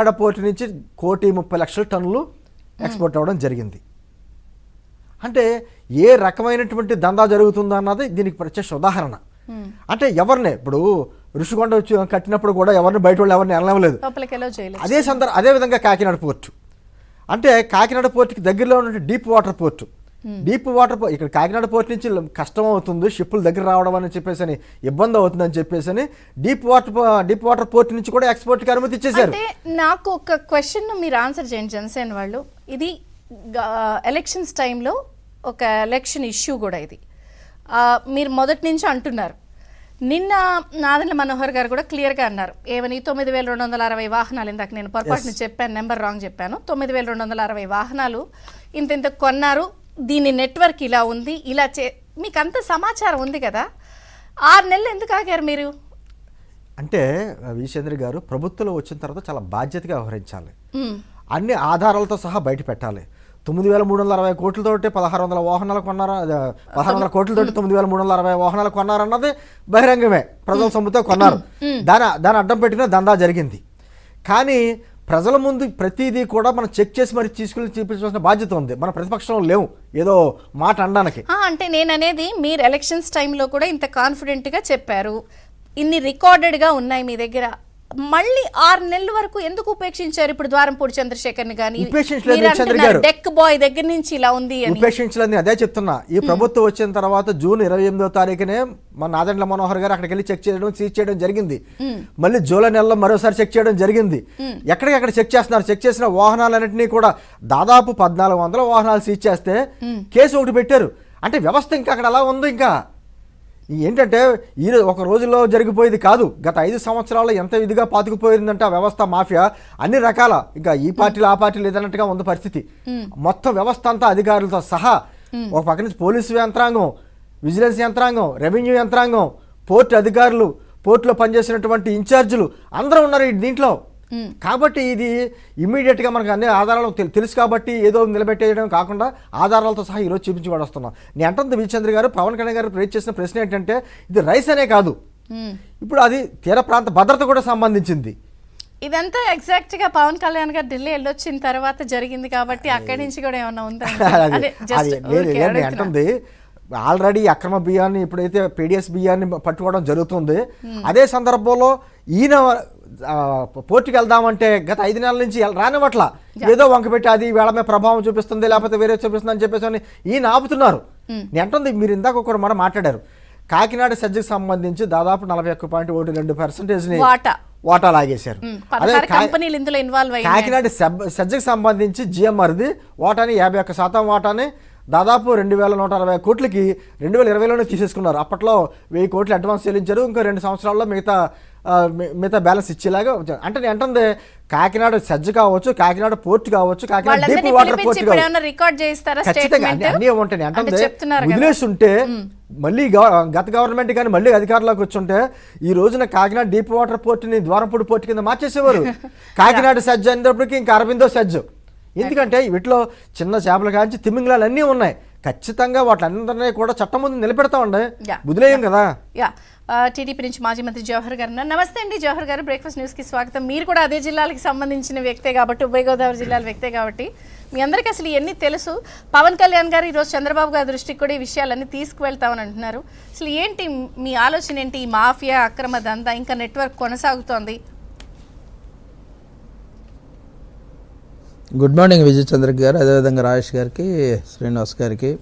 Kakinada port నుంచి కోటి ముప్పై లక్షల టన్నులు ఎక్స్పోర్ట్ అవ్వడం జరిగింది. అంటే ఏ రకమైనటువంటి దందా జరుగుతుందో అన్నది దీనికి ప్రత్యక్ష ఉదాహరణ. అంటే ఎవరినే ఇప్పుడు ఋషికొండ వచ్చి కట్టినప్పుడు కూడా ఎవరిని బయట వాళ్ళు ఎవరిని వెళ్ళలేదు అదే సందర్భ అదే విధంగా కాకినాడ పోర్టు. అంటే కాకినాడ పోర్టుకి దగ్గరలో ఉన్న deep water port. Deep water ఇక్కడ కాకినాడ పోర్ట్ నుంచి కష్టం అవుతుంది షిప్పులు దగ్గర రావడం అని చెప్పేసి అని ఇబ్బంది అవుతుందని చెప్పేసి అని deep water deep water port నుంచి కూడా ఎక్స్పోర్ట్కి అనుమతి ఇచ్చేశారు. అంటే నాకు ఒక క్వశ్చన్ మీరు ఆన్సర్ చేయండి జనసేన వాళ్ళు. ఇది ఎలక్షన్స్ టైంలో ఒక ఎలక్షన్ ఇష్యూ కూడా ఇది. మీరు మొదటి నుంచి అంటున్నారు. నిన్న నాదెండ్ల మనోహర్ గారు కూడా క్లియర్గా అన్నారు. ఏమని తొమ్మిది వేల రెండు వందల అరవై వాహనాలు ఇందాక నేను పొరపాటున చెప్పాను నెంబర్ రాంగ్ చెప్పాను. తొమ్మిది వేల రెండు వందల అరవై వాహనాలు ఇంత ఇంత కొన్నారు. దీని నెట్వర్క్ ఇలా ఉంది ఇలా చే మీకు అంత సమాచారం ఉంది కదా? ఆరు నెలలు ఎందుకు ఆగారు మీరు? అంటే విశ్వేంద్ర గారు ప్రభుత్వంలో వచ్చిన తర్వాత చాలా బాధ్యతగా వ్యవహరించాలి. అన్ని ఆధారాలతో సహా బయట పెట్టాలి. తొమ్మిది వేల మూడు వందల అరవై కోట్లతోటి పదహారు వందల వాహనాలు కొన్నారా పదహారు వందల కోట్లతోటి తొమ్మిది వేల మూడు వందల అరవై వాహనాలు కొన్నారన్నది బహిరంగమే. ప్రజల సొమ్ముతో కొన్నారు. దాని దాని అడ్డం పెట్టిన దందా జరిగింది. కానీ ప్రజల ముందు ప్రతిదీ కూడా మనం చెక్ చేసి మరి తీసుకుని చూపించాల్సిన బాధ్యత ఉంది. మన ప్రతిపక్షంలో లేవు. ఏదో మాట అనడానికి. అంటే నేను అనేది మీరు ఎలక్షన్స్ టైంలో కూడా ఇంత కాన్ఫిడెంట్గా చెప్పారు. ఇన్ని రికార్డెడ్గా ఉన్నాయి మీ దగ్గర. మళ్ళీ ఆరు నెలల వరకు ఎందుకు ఉపేక్షించారు ఇప్పుడు ద్వారంపూడి చంద్రశేఖర్ని కానీ ఉపేక్షించలేదు. డెక్ బాయ్ దగ్గర నుంచి ఇలా ఉంది అని. ఉపేక్షించలేదని అదే చెప్తున్నా. ఈ ప్రభుత్వం వచ్చిన తర్వాత జూన్ ఇరవై ఎనిమిదో తారీఖునే మన నాదెండ్ల మనోహర్ గారు అక్కడికి వెళ్ళి చెక్ చేయడం సీజ్ చేయడం జరిగింది. మళ్ళీ జూలై నెలలో మరోసారి చెక్ చేయడం జరిగింది. ఎక్కడికక్కడ చెక్ చేస్తున్నారు? చెక్ చేసిన వాహనాలన్నింటినీ కూడా దాదాపు పద్నాలుగు వందల వాహనాలు సీజ్ చేస్తే కేసు ఒకటి పెట్టారు. అంటే వ్యవస్థ ఇంకా అక్కడ అలా ఉంది ఇంకా. ఏంటంటే ఈ ఒక రోజులో జరిగిపోయేది కాదు. గత ఐదు సంవత్సరాల్లో ఎంత ఇదిగా పాతుకుపోయిందంటే ఆ వ్యవస్థ మాఫియా అన్ని రకాల ఇంకా ఈ పార్టీలు ఆ పార్టీలు లేదన్నట్టుగా ఉంది పరిస్థితి. మొత్తం వ్యవస్థ అంతా అధికారులతో సహా ఒక పక్క నుంచి పోలీసు యంత్రాంగం విజిలెన్స్ యంత్రాంగం రెవెన్యూ యంత్రాంగం పోర్టు అధికారులు పోర్టులో పనిచేసినటువంటి ఇన్ఛార్జీలు అందరూ ఉన్నారు దీంట్లో. కాబట్టి ఇది ఇమీడియట్గా మనకు అన్ని ఆధారాలు తెలు- తెలుసు కాబట్టి ఏదో నిలబెట్టేయడం కాకుండా ఆధారాలతో సహా ఈరోజు చూపించి కూడా వస్తున్నాం నేను అంటుంది విచంద్ర గారు పవన్ కళ్యాణ్ గారు రేట్ చేసిన ప్రశ్న ఏంటంటే ఇది రైస్ అనే కాదు. మ్. ఇప్పుడు అది తీర ప్రాంత భద్రత కూడా సంబంధించింది. ఇదంతా ఎగ్జాక్ట్గా పవన్ కళ్యాణ్ గారు ఢిల్లీ వెళ్ళొచ్చిన తర్వాత జరిగింది కాబట్టి అక్కడి నుంచి కూడా ఏమన్నా ఉందా. అంటుంది ఆల్రెడీ అక్రమ బియ్యాన్ని ఇప్పుడైతే పీడిఎస్ బియ్యాన్ని పట్టుకోవడం జరుగుతుంది అదే సందర్భంలో ఈయన పోర్టుకి వెళ్దామంటే గత ఐదు నెలల నుంచి రానివ్వట్ల. ఏదో వంక పెట్టి అది వేళ మీద ప్రభావం చూపిస్తుంది లేకపోతే వేరే చూపిస్తుంది అని చెప్పేసి అని ఈయన ఆపుతున్నారు. నేను అంటుంది మీరు ఇందాక ఒక మాట మాట్లాడారు. కాకినాడ సజ్జకు సంబంధించి దాదాపు నలభై ఒక్క పాయింట్ ఒకటి రెండు పర్సెంటేజ్ వాటా. లాగేశారు. అదే కాకినాడ సజ్జకు సంబంధించి జిఎంఆర్ది వాటాని యాభై ఒక్క శాతం వాటాని దాదాపు రెండు వేల నూట అరవై కోట్లకి రెండు వేల ఇరవైలోనే తీసేసుకున్నారు. అప్పట్లో వెయ్యి కోట్లు అడ్వాన్స్ చెల్లించారు. ఇంకో రెండు సంవత్సరాల్లో మిగతా మిగతా బ్యాలెన్స్ ఇచ్చేలాగా. అంటే నేను అంటుంది కాకినాడ సజ్జ కావచ్చు కాకినాడ పోర్ట్ కావచ్చు కాకినాడ డీప్ వాటర్ పోర్ట్ కావచ్చు. ఖచ్చితంగా. అన్ని- ఉంటాయి. అంటే వదిలేసి ఉంటే మళ్ళీ గత గవర్నమెంట్ కానీ మళ్ళీ అధికారంలోకి వచ్చుంటే ఈ రోజున కాకినాడ డీప్ వాటర్ పోర్ట్ని ద్వారంపూడి పోర్ట్ కింద మార్చేసేవారు. కాకినాడ సజ్జ అయినప్పటికీ ఇంకా అరవిందో సజ్జ ఎందుకంటే వీటిలో చిన్న చేపలు కాంచి తిమింగలాలు అన్నీ ఉన్నాయి. ఖచ్చితంగా వాటిలందరినీ కూడా చట్టం ముందు నిలబెడతామండి. వదిలేయం కదా? యా ఆ, టీడీపీ నుంచి మాజీ మంత్రి జవహర్ గారు. నమస్తే అండి జవహర్ గారు. బ్రేక్ఫాస్ట్ న్యూస్కి స్వాగతం. మీరు కూడా అదే జిల్లాలకు సంబంధించిన వ్యక్తే కాబట్టి ఉభయ గోదావరి జిల్లాల వ్యక్తే కాబట్టి మీ అందరికీ అసలు ఇవన్నీ తెలుసు. పవన్ కళ్యాణ్ గారు ఈరోజు చంద్రబాబు గారి దృష్టికి కూడా ఈ విషయాలన్నీ తీసుకువెళ్తామని అంటున్నారు. అసలు ఏంటి మీ ఆలోచన ఏంటి? ఈ మాఫియా అక్రమ దందా ఇంకా నెట్వర్క్ కొనసాగుతోంది. గుడ్ మార్నింగ్ విజయ్ చంద్ర గారు అదేవిధంగా రాజేష్ గారికి శ్రీనివాస్ గారికి.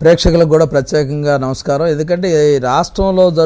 ప్రేక్షకులకు కూడా ప్రత్యేకంగా నమస్కారం. ఎందుకంటే రాష్ట్రంలో